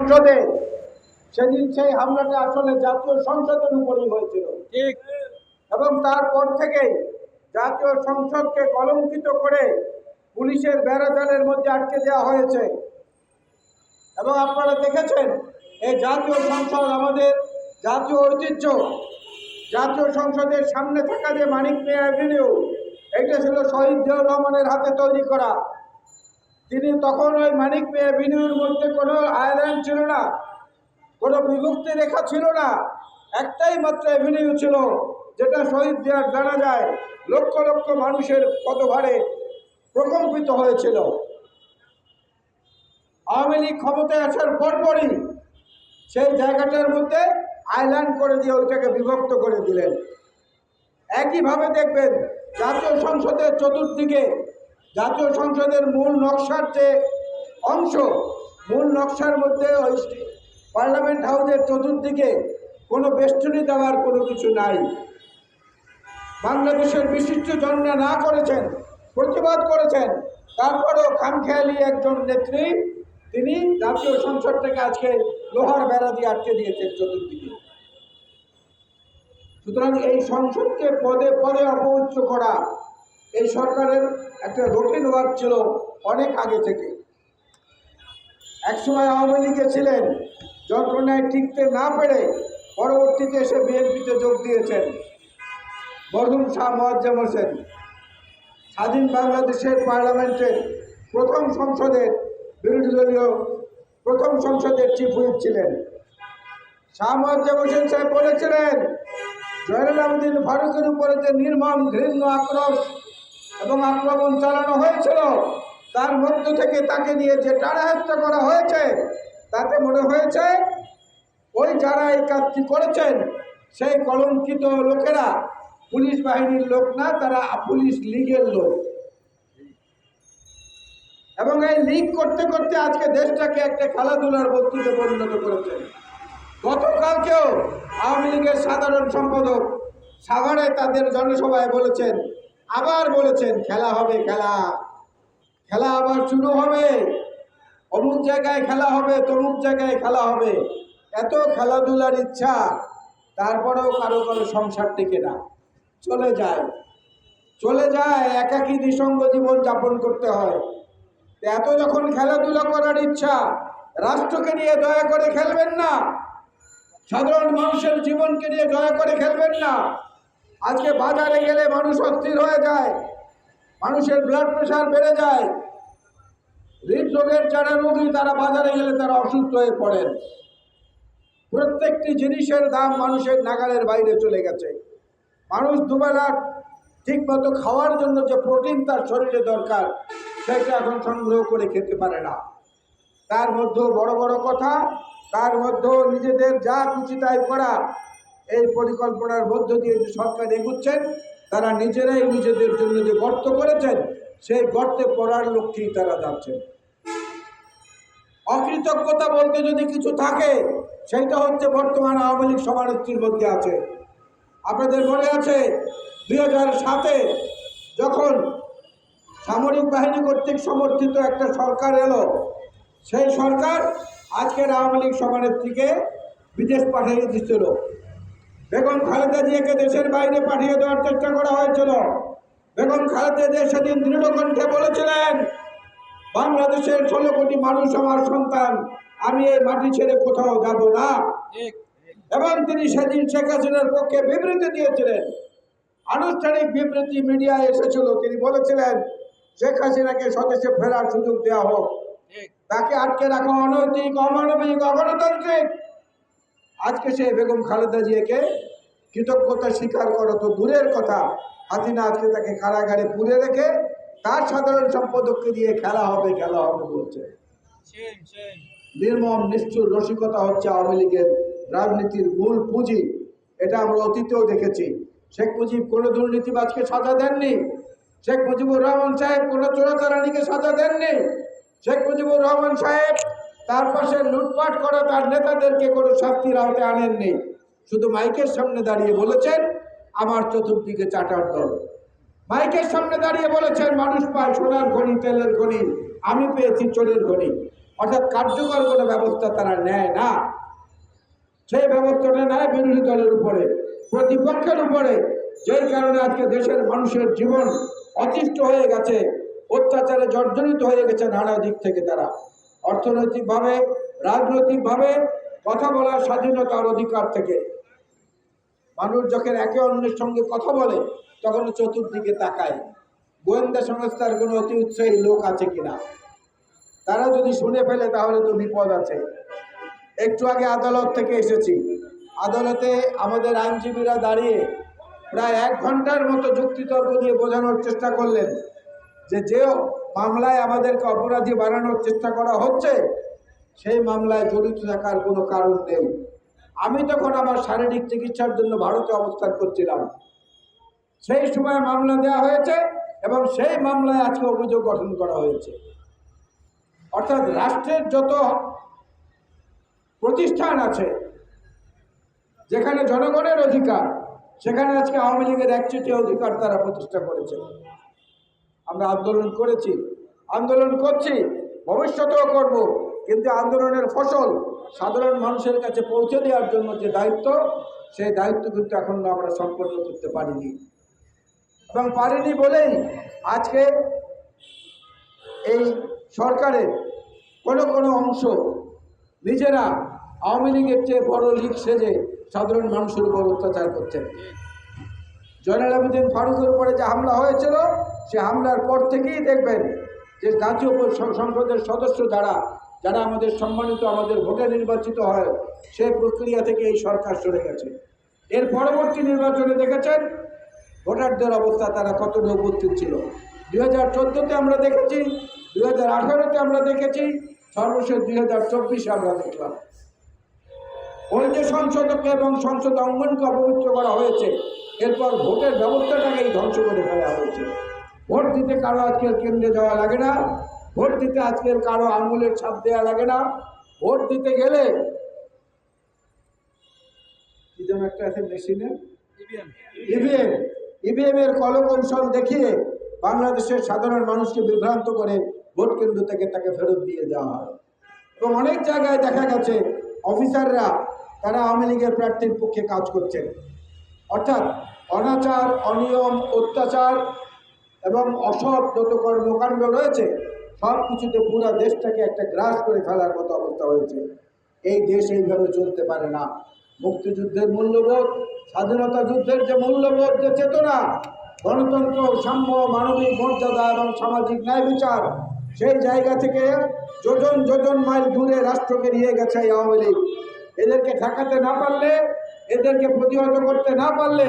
সংসদে সেদিন সেই হামলাটা আসলে জাতীয় সংসদের উপরই হয়েছিল। ঠিক। এবং তারপর থেকে জাতীয় সংসদকে কলঙ্কিত করে পুলিশের বেড়াজালের মধ্যে আটকে দেওয়া হয়েছে। এবং আপনারা দেখেছেন এই জাতীয় সংসদ আমাদের জাতীয় ঐতিহ্য জাতীয় সংসদের সামনে থাকা যে মানিক মিয়া অ্যাভিনিউ এটা ছিল শহীদ জিয়াউর রহমানের হাতে তৈরি করা। তিনি তখন ওই মানিক মিয়া অ্যাভিনিউর মধ্যে কোনো আইল্যান্ড ছিল না, কোনো বিভক্তি রেখা ছিল না। একটাই মাত্র অ্যাভিনিউ ছিল, যেটা শহীদ দেওয়ার জানা যায়, লক্ষ লক্ষ মানুষের পদভারে প্রকম্পিত হয়েছিল। আওয়ামী লীগ ক্ষমতায় আসার পরপরই সেই জায়গাটার মধ্যে আইল্যান্ড করে দিয়ে ওইটাকে বিভক্ত করে দিলেন। একইভাবে দেখবেন জাতীয় সংসদের চতুর্দিকে জাতীয় সংসদের মূল নকশার যে অংশ, মূল নকশার মধ্যে ওই পার্লামেন্ট হাউসের চতুর্দিকে কোনো বেষ্টনী দেওয়ার কোনো কিছু নাই। বাংলাদেশের বিশিষ্ট জনরা না করেছেন, প্রতিবাদ করেছেন, তারপরেও খামখেয়ালি একজন নেত্রী, তিনি জাতীয় সংসদটাকে আজকে লোহার বেড়া দিয়ে আটকে দিয়েছেন চতুর্দিকে। সুতরাং এই সংসদকে পদে পদে অপবিত্র করা এই সরকারের একটা রুটিন ওয়ার্ক ছিল অনেক আগে থেকে। একসময় আওয়ামী লীগে ছিলেন, যন্ত্রণায় টিকতে না পেরে পরবর্তীতে এসে বিএনপিতে যোগ দিয়েছেন মরহুম শাহ মোয়াজ্জেম হোসেন স্বাধীন বাংলাদেশের পার্লামেন্টের প্রথম সংসদের বিরোধী দলীয় প্রথম সংসদের চিফ হুইপ ছিলেন। শাহ মোয়াজ্জেম হোসেন সাহেব বলেছিলেন, জয়নুল আবেদিন ফারুকের উপরে যে নির্মম, ঘৃণ্য, আক্রোশ এবং আক্রমণ চালানো হয়েছিল। তার মধ্য থেকে তাকে নিয়ে যে টাড়াহেস্তা করা হয়েছে, তাতে মনে হয়েছে, ওই যারা এই কাজটি করেছেন, সেই কলঙ্কিত লোকেরা পুলিশ বাহিনীর লোক না, তারা পুলিশ লীগের লোক। এবং এই লীগ করতে করতে আজকে দেশটাকে একটা খেলাধুলার বস্তুতে পরিণত করেছেন গতকালকেও আওয়ামী লীগের সাধারণ সম্পাদক সাভারে তাদের জনসভায় বলেছেন আবার বলেছেন, খেলা হবে খেলা। খেলা আবার শুরু হবে। অমুক জায়গায় খেলা হবে, তমুক জায়গায় খেলা হবে। এত খেলাধুলার ইচ্ছা, তারপরেও কারও কারও সংসার টিকে না। চলে যায়। চলে যায়, একাকী নিঃসঙ্গ জীবন যাপন করতে হয়। এত যখন খেলাধুলা করার ইচ্ছা, রাষ্ট্রকে নিয়ে দয়া করে খেলবেন না। সাধারণ মানুষের জীবনকে নিয়ে দয়া করে খেলবেন না। আজকে বাজারে গেলে মানুষ অস্থির হয়ে যায়, মানুষের ব্লাড প্রেশার বেড়ে যায়। হৃদরোগের যারা রোগী, তারা বাজারে গেলে তারা অসুস্থ হয়ে পড়েন। প্রত্যেকটি জিনিসের দাম মানুষের নাগালের বাইরে চলে গেছে। মানুষ দুবেলা ঠিকমতো খাওয়ার জন্য যে প্রোটিন তার শরীরে দরকার, সেটা এখন সংগ্রহ করে খেতে পারে না। তার মধ্যেও বড় বড় কথা, তার মধ্যেও নিজেদের যা খুশি তাই করা। এই পরিকল্পনার মধ্য দিয়ে যে সরকার এগুচ্ছেন, তারা নিজেরাই নিজেদের জন্য যে গর্ত করেছেন, সেই গর্তে পড়ার লক্ষ্যেই তারা যাচ্ছেন। অকৃতজ্ঞতা বলতে যদি কিছু থাকে, সেইটা হচ্ছে বর্তমান আওয়ামী লীগ সমালোচনার মধ্যে আছে। আপনাদের মনে আছে, দুই হাজার সাতে যখন সামরিক বাহিনী কর্তৃক সমর্থিত একটা সরকার এলো, সেই সরকার আজকের আওয়ামী লীগ সভানেত্রীকে বিদেশ পাঠিয়ে দিচ্ছিল বেগম খালেদা জিয়াকে দেশের বাইরে পাঠিয়ে দেওয়ার চেষ্টা করা হয়েছিল। বেগম খালেদা জিয়া সেদিন দৃঢ়কণ্ঠে বলেছিলেন বাংলাদেশের ষোলো কোটি মানুষ আমার সন্তান আমি এই মাটি ছেড়ে কোথাও যাব না। এবং তিনি সেদিন শেখ হাসিনার পক্ষে বিবৃতি দিয়েছিলেন। আনুষ্ঠানিক বিবৃতি মিডিয়ায় এসেছিল তিনি বলেছিলেন শেখ হাসিনাকে স্বদেশে ফেরার সুযোগ দেওয়া হোক। তাকে আটকে রাখা অনৈতিক অমানবিক অগণতান্ত্রিক আজকে সে বেগম খালেদা জিয়াকে কৃতজ্ঞতা স্বীকার করা তো দূরের কথা। হাসিনা আজকে তাকে কারাগারে পুরে রেখে তার সাধারণ সম্পাদককে দিয়ে খেলা হবে খেলা হবে বলছে। নির্মম নিষ্ঠুর রসিকতা হচ্ছে আওয়ামী লীগের রাজনীতির মূল পুঁজি। এটা আমরা অতীতেও দেখেছি। শেখ মুজিব কোনো দুর্নীতিবাজকে সাজা দেননি। শেখ মুজিবুর রহমান সাহেব কোনো চোরাচালানিকে সাজা দেননি। শেখ মুজিবুর রহমান সাহেব তার পাশে লুটপাট করা তার নেতাদেরকে কোনো শাস্তির আওতায় আনেননি। শুধু মাইকের সামনে দাঁড়িয়ে বলেছেন, আমার চতুর্দিকে চাটার দল। মাইকের সামনে দাঁড়িয়ে বলেছেন, মানুষ পায় সোনার খনি, তেলের খনি, আমি পেয়েছি চোরের খনি। অর্থাৎ কার্যকর কোনো ব্যবস্থা তারা নেয় না। সেই ব্যবস্থাটা নেয় বিরোধী দলের উপরে, প্রতিপক্ষের উপরে। যেই কারণে আজকে দেশের মানুষের জীবন অতিষ্ঠ হয়ে গেছে, অত্যাচারে জর্জরিত হয়ে গেছে নানা দিক থেকে তারা। অর্থনৈতিকভাবে, রাজনৈতিকভাবে কথা বলার স্বাধীনতার অধিকার থেকে। মানুষ যখন একে অন্যের সঙ্গে কথা বলে, তখন চতুর্দিকে তাকায়। গোয়েন্দা সংস্থার কোনো অতি উৎসাহী লোক আছে কিনা? তারা যদি শুনে ফেলে, তাহলে তো বিপদ আছে। একটু আগে আদালত থেকে এসেছি। আদালতে আমাদের আইনজীবীরা দাঁড়িয়ে প্রায় এক ঘণ্টার মতো যুক্তিতর্ক দিয়ে বোঝানোর চেষ্টা করলেন। যে যে মামলায় আমাদেরকে অপরাধী বানানোর চেষ্টা করা হচ্ছে, সেই মামলায় জড়িত থাকার কোনো কারণ নেই। আমি তখন আমার শারীরিক চিকিৎসার জন্য ভারতে অবস্থান করছিলাম। সেই সময় মামলা দেওয়া হয়েছে এবং সেই মামলায় আজকে অভিযোগ গঠন করা হয়েছে। অর্থাৎ রাষ্ট্রের যত প্রতিষ্ঠান আছে, যেখানে জনগণের অধিকার, সেখানে আজকে আওয়ামী লীগের একচেটিয়া অধিকার তারা প্রতিষ্ঠা করেছে। আমরা আন্দোলন করেছি। আন্দোলন করছি, ভবিষ্যতেও করব, কিন্তু আন্দোলনের ফসল সাধারণ মানুষের কাছে পৌঁছে দেওয়ার জন্য যে দায়িত্ব, সেই দায়িত্ব কিন্তু এখন আমরা সম্পন্ন করতে পারিনি। এবং পারিনি বলেই আজকে এই সরকারের কোনো কোনো অংশ নিজেরা আওয়ামী লীগের চেয়ে বড় লীগ সেজে সাধারণ মানুষের উপর অত্যাচার করছেন। জয়নাল আবেদিন ফারুকের উপরে যে হামলা হয়েছিল, সে হামলার পর থেকেই দেখবেন যে জাতীয় সংসদের সদস্য যারা যারা আমাদের সম্মানিত, আমাদের ভোটে নির্বাচিত হয় সেই প্রক্রিয়া থেকে এই সরকার সরে গেছে। এর পরবর্তী নির্বাচনে দেখেছেন, ভোটারদের অবস্থা তারা কতটা উপস্থিত ছিল। দুই হাজার চোদ্দোতে আমরা দেখেছি, দুই হাজার আঠারোতে আমরা দেখেছি, সর্বশেষ দুই হাজার চব্বিশে আমরা দেখলাম। ওই যে সংসদকে এবং সংসদ অঙ্গনকে অপবিত্র করা হয়েছে এরপর ভোটের ব্যবস্থাটাকেই ধ্বংস করে ফেলা হয়েছে। ভোট দিতে কারও আজকের কেন্দ্রে যাওয়া লাগে না। ভোট দিতে আজকের কারও আঙুলের ছাপ দেওয়া লাগে না। ভোট দিতে গেলে যেন একটা আছে মেশিনে? ইভিএম। ইভিএম। এর কলকৌশল দেখিয়ে বাংলাদেশের সাধারণ মানুষকে বিভ্রান্ত করে ভোট কেন্দ্র থেকে তাকে ফেরত দিয়ে দেওয়া হয়। এবং অনেক জায়গায় দেখা গেছে অফিসাররা তারা আওয়ামী লীগের প্রার্থীর পক্ষে কাজ করছেন। অর্থাৎ অনাচার, অনিয়ম, অত্যাচার এবং অসৎ যত কর্মকাণ্ড রয়েছে, সব কিছুতে পুরো দেশটাকে একটা গ্রাস করে ফেলার মতো অবস্থা হয়েছে। এই দেশ এইভাবে চলতে পারে না। মুক্তিযুদ্ধের মূল্যবোধ, স্বাধীনতা যুদ্ধের যে মূল্যবোধ, যে চেতনা, গণতন্ত্র, সাম্য, মানবিক মর্যাদা এবং সামাজিক ন্যায় বিচার, সেই জায়গা থেকে যোজন যোজন মাইল দূরে রাষ্ট্রকে নিয়ে গেছে আওয়ামী লীগ। এদেরকে ঠেকাতে না পারলে এদেরকে প্রতিহত করতে না পারলে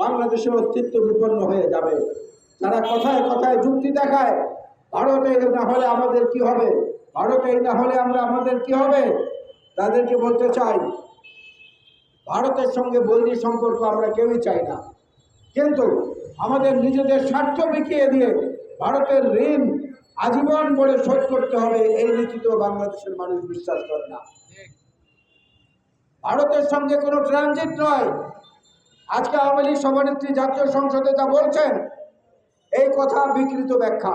বাংলাদেশের অস্তিত্ব বিপন্ন হয়ে যাবে। তারা কথায় কথায় যুক্তি দেখায়, ভারতে না হলে আমাদের কি হবে? ভারতে না হলে আমরা আমাদের কি হবে? তাদেরকে বলতে চাই, ভারতের সঙ্গে বৈরী সম্পর্ক আমরা কেউই চাই না। কিন্তু আমাদের নিজেদের স্বার্থ বিকিয়ে দিয়ে ভারতের ঋণ আজীবন বলে শোধ করতে হবে, এই নীতিতেও বাংলাদেশের মানুষ বিশ্বাস করে না। ভারতের সঙ্গে কোনো ট্রানজিট নয়। আজকে আওয়ামী লীগ সভানেত্রী জাতীয় সংসদে যা বলছেন, এই কথা বিকৃত ব্যাখ্যা।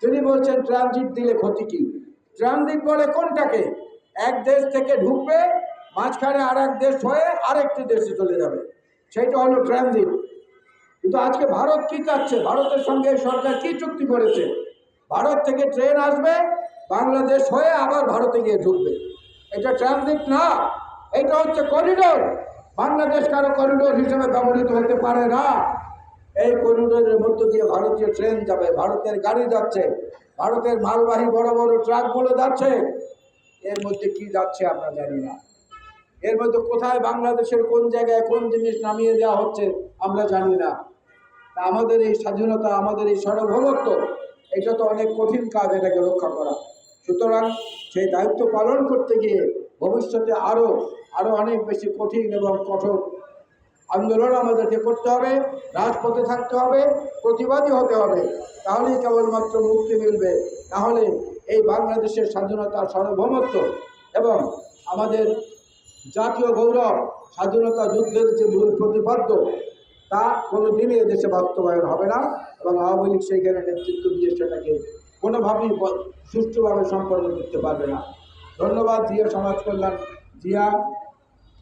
তিনি বলছেন ট্রানজিট দিলে ক্ষতি কি? ট্রানজিট বলে কোনটাকে? এক দেশ থেকে ঢুকবে, মাঝখানে আর এক দেশ হয়ে আরেকটি দেশে চলে যাবে। সেইটা হলো ট্রানজিট কিন্তু আজকে ভারত কি চাচ্ছে? ভারতের সঙ্গে সরকার কি চুক্তি করেছে? ভারত থেকে ট্রেন আসবে, বাংলাদেশ হয়ে আবার ভারতে গিয়ে ঢুকবে। এটা ট্রানজিট না। এটা হচ্ছে করিডোর বাংলাদেশ কারও করিডোর হিসেবে ব্যবহৃত হতে পারে না। এই করিডোরের মধ্য দিয়ে ভারতীয় ট্রেন যাবে, ভারতের গাড়ি যাচ্ছে, ভারতের মালবাহী বড় বড় ট্রাকগুলো যাচ্ছে। এর মধ্যে কি যাচ্ছে আমরা জানি না। এর মধ্যে কোথায় বাংলাদেশের কোন জায়গায় কোন জিনিস নামিয়ে দেওয়া হচ্ছে আমরা জানি না। আমাদের এই স্বাধীনতা, আমাদের এই সার্বভৌমত্ব, এটা তো অনেক কঠিন কাজ এটাকে রক্ষা করা। সুতরাং সেই দায়িত্ব পালন করতে গিয়ে ভবিষ্যতে আরও আরও অনেক বেশি কঠিন এবং কঠোর আন্দোলন আমাদেরকে করতে হবে, রাজপথে থাকতে হবে, প্রতিবাদী হতে হবে। তাহলেই কেবলমাত্র মুক্তি মিলবে। তাহলে এই বাংলাদেশের স্বাধীনতা সার্বভৌমত্ব এবং আমাদের জাতীয় গৌরব, স্বাধীনতা যুদ্ধের যে মূল প্রতিপাদ্য, তা কোনো দিনই এদেশে বাস্তবায়ন হবে না এবং আওয়ামী লীগ সেইখানে নেতৃত্ব দিয়ে সেটাকে কোনোভাবেই সুষ্ঠুভাবে সম্পন্ন করতে পারবে না। ধন্যবাদ জিয়া সমাজ কল্যাণ জিয়া।